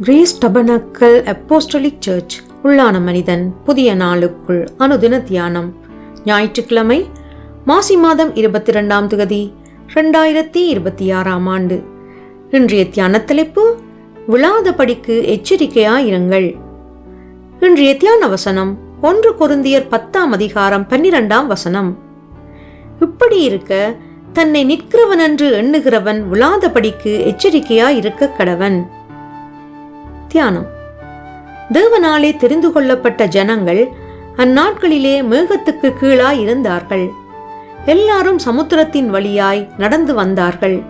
Grace tabernacle apostolic search. உள்ளான மனிதன் புதிய நாளுக்குள் அனுதின தியானம். ஞாயிற்றுக்கிழமை மாசி மாதம் இருபத்தி ரெண்டாம் தொகுதி ரெண்டாயிரத்தி இருபத்தி ஆறாம் ஆண்டு. இன்றைய தியான தலைப்பு விழாதபடிக்கு எச்சரிக்கையாயிருங்கள். இன்றைய தியான வசனம் ஒன்று கொருந்தியர் பத்தாம் அதிகாரம் பன்னிரெண்டாம் வசனம். இப்படி இருக்க தன்னை நிற்கிறவன் என்று எண்ணுகிறவன் விழாதபடிக்கு எச்சரிக்கையாயிருக்க கடவன். தியானம் தேவனாலே தெரிந்து கொள்ளப்பட்ட ஜனங்கள் அந்நாட்களிலே மேகத்துக்கு கீழாய் இருந்தார்கள் எல்லாரும் சமுத்திரத்தின் வழியாய் நடந்து வந்தார்கள்.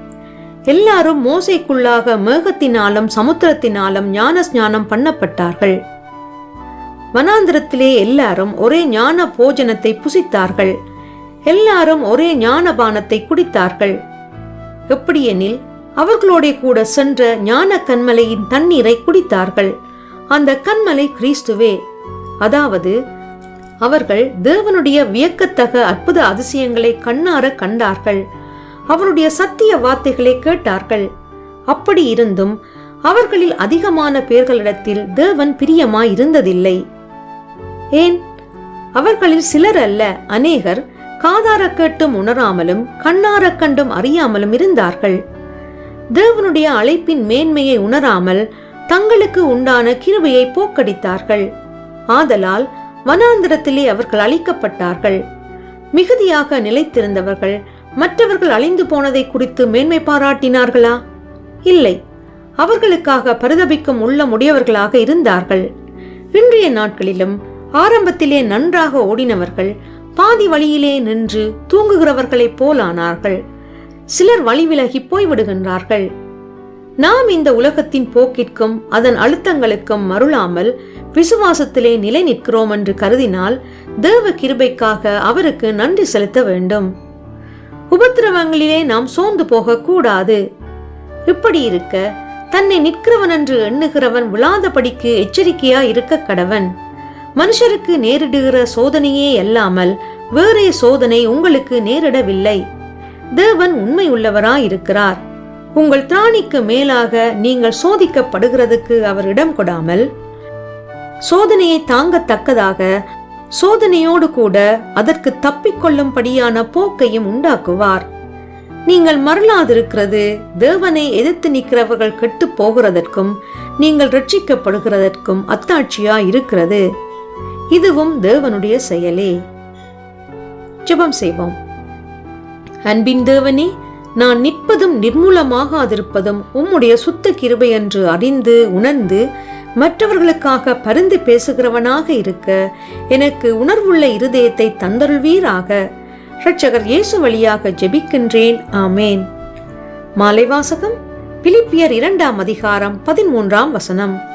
எல்லாரும் மோசைக்குள்ளாக மேகத்தினாலும் சமுத்திரத்தினாலும் ஞான ஸ்நானம் பண்ணப்பட்டார்கள். வனாந்திரத்திலே எல்லாரும் ஒரே ஞான போஜனத்தை புசித்தார்கள். எல்லாரும் ஒரே ஞானபானத்தை குடித்தார்கள். எப்படியெனில் அவர்களோட கூட சென்ற ஞான கண்மலையின் தண்ணீரை குடித்தார்கள். அந்த கண்மலை கிறிஸ்துவே அதாவது அவர்கள் தேவனுடைய வியக்கத்தக அற்புத அதிசயங்களை கண்ணார கண்டார்கள். அவருடைய சத்திய வார்த்தைகளை கேட்டார்கள். அப்படி இருந்தும் அவர்களில் அதிகமான பேர்களிடத்தில் தேவன் பிரியமாய் இருந்ததில்லை ஏன்? அவர்களில் சிலர் அல்ல அநேகர் காதார கேட்டும் உணராமலும் கண்ணார கண்டும் அறியாமலும் இருந்தார்கள். தேவனுடைய அழைப்பின் மேன்மையை உணராமல் தங்களுக்கு உண்டான கிருபையை போக்கடித்தார்கள். ஆதலால் வனாந்திரத்திலே அவர்கள் அழிக்கப்பட்டார்கள். மிகுதியாக நிலைத்திருந்தவர்கள் மற்றவர்கள் அழிந்து போனதை குறித்து மேன்மை பாராட்டினார்களா? இல்லை. அவர்களுக்காக பரிதபிக்கும் உள்ள உடையவர்களாக இருந்தார்கள். இன்றைய நாட்களிலும் ஆரம்பத்திலே நன்றாக ஓடினவர்கள் பாதி வழியிலே நின்று தூங்குகிறவர்களைப் போலானார்கள். சிலர் வழிவிலகி போய்விடுகின்றார்கள். நாம் இந்த உலகத்தின் போக்கிற்கும் அதன் அழுத்தங்களுக்கும் மருளாமல் விசுவாசத்திலே நிலை நிற்கிறோம் என்று கருதினால் தேவ கிருபைக்காக அவருக்கு நன்றி செலுத்த வேண்டும். உபத்திரவங்களிலே நாம் சோர்ந்து போக கூடாது இப்படி இருக்க தன்னை நிற்கிறவன் என்று எண்ணுகிறவன் விழாதபடிக்கு எச்சரிக்கையா இருக்க கடவன். மனுஷருக்கு நேரிடுகிற சோதனையே அல்லாமல் வேறே சோதனை உங்களுக்கு நேரிடவில்லை. தேவன் உண்மை உள்ளவராயிருக்கிறார். உங்கள் திராணிக்கு மேலாக நீங்கள் சோதிக்கப்படுகிறதுக்கு அவர் இடம் கொடாமல் சோதனையை தாங்கத்தக்கதாக சோதனையோடு கூட அதற்கு தப்பிக்கொள்ளும்படியான போக்கையும் உண்டாக்குவார். நீங்கள் மறலாதிருக்கிறது தேவனை எதிர்த்து நிற்கிறவர்கள் கெட்டு போகிறதற்கும் நீங்கள் ரட்சிக்கப்படுகிறதற்கும் அத்தாட்சியா இருக்கிறது இதுவும் தேவனுடைய செயலே. ஜெபம் செய்வோம். அன்பின் தேவனே நான் நிற்பதும் நிர்மூலமாகாதிருப்பதும் உம்முடைய சுத்த கிருபை என்று அறிந்து உணர்ந்து மற்றவர்களுக்காக பருந்து பேசுகிறவனாக இருக்க எனக்கு உணர்வுள்ள இருதயத்தை தந்தருள்வீராக. இரட்சகர் இயேசு வழியாக ஜெபிக்கின்றேன். ஆமேன். மாலை வாசகம் பிலிப்பியர் இரண்டாம் அதிகாரம் பதிமூன்றாம் வசனம்.